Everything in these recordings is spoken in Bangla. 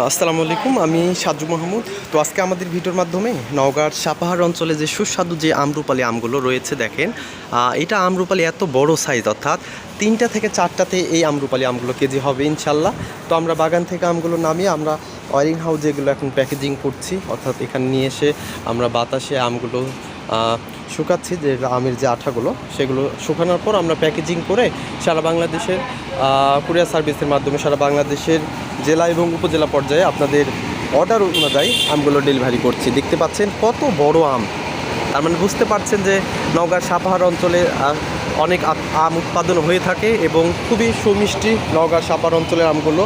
আসসালামু আলাইকুম, আমি সাজু মাহমুদ। তো আজকে আমাদের ভিডিওর মাধ্যমে নওগাঁর সাপাহার অঞ্চলে যে সুস্বাদু যে আমরুপালি আমগুলো রয়েছে দেখেন এটা আমরুপালি এত বড় সাইজ অর্থাৎ তিনটা থেকে চারটাতে এই আমরুপালি আমগুলো কেজি হবে ইনশাল্লাহ তো আমরা বাগান থেকে আমগুলো নামিয়ে আমরা অয়েলিং হাউস যেগুলো এখন প্যাকেজিং করছি, অর্থাৎ এখানে নিয়ে এসে আমরা বাতাসে আমগুলো শুকাচ্ছি যে আমের যে আঠাগুলো, সেগুলো শুকানোর পর আমরা প্যাকেজিং করে সারা বাংলাদেশের কুরিয়ার সার্ভিসের মাধ্যমে সারা বাংলাদেশের জেলা এবং উপজেলা পর্যায়ে আপনাদের অর্ডার অনুযায়ী আমগুলো ডেলিভারি করছি। দেখতে পাচ্ছেন কত বড় আম। তার মানে বুঝতে পারছেন যে নওগাঁর সাপাহার অঞ্চলে অনেক আম উৎপাদন হয়ে থাকে এবং খুবই সুমিষ্টি নওগাঁর সাপাহার অঞ্চলের আমগুলো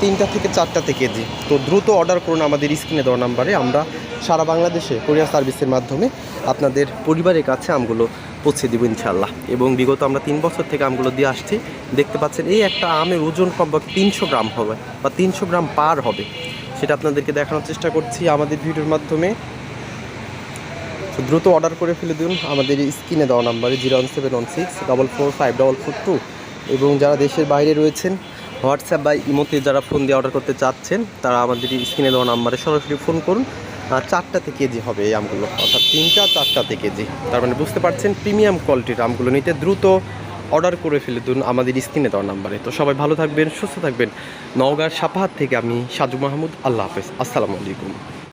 তিনটা থেকে চারটাতে কেজি তো দ্রুত অর্ডার করুন আমাদের স্ক্রিনে দেওয়া নাম্বারে আমরা সারা বাংলাদেশে কোরিয়ার সার্ভিসের মাধ্যমে আপনাদের পরিবারের কাছে আমগুলো পৌঁছে দেবো ইনশাল্লাহ এবং বিগত আমরা তিন বছর থেকে আমগুলো দিয়ে আসছি। দেখতে পাচ্ছেন, এই একটা আমের ওজন কমপক্ষে তিনশো গ্রাম হবে বা তিনশো গ্রাম পার হবে। সেটা আপনাদেরকে দেখানোর চেষ্টা করছি আমাদের ভিডিওর মাধ্যমে। দ্রুত অর্ডার করে ফেলে দিন। আমাদের স্ক্রিনে দেওয়া নাম্বারে zero one seven one six, double four five, double four two. এবং যারা দেশের বাইরে রয়েছেন হোয়াটসঅ্যাপ বা ইমোতে যারা ফোন দিয়ে অর্ডার করতে চাচ্ছেন, তারা আমাদের স্ক্রিনে দেওয়া নাম্বারে সরাসরি ফোন করুন। চারটাতে কেজি হবে এই আমগুলো, অর্থাৎ তিনটা চারটাতে কেজি তার মানে বুঝতে পারছেন প্রিমিয়াম কোয়ালিটির আমগুলো নিতে দ্রুত অর্ডার করে ফেলে দিন আমাদের স্ক্রিনে দেওয়া নাম্বারে। তো সবাই ভালো থাকবেন, সুস্থ থাকবেন। নওগাঁর সাপাহার থেকে আমি সাজু মাহমুদ, আল্লাহ হাফেজ। আসসালামু আলাইকুম।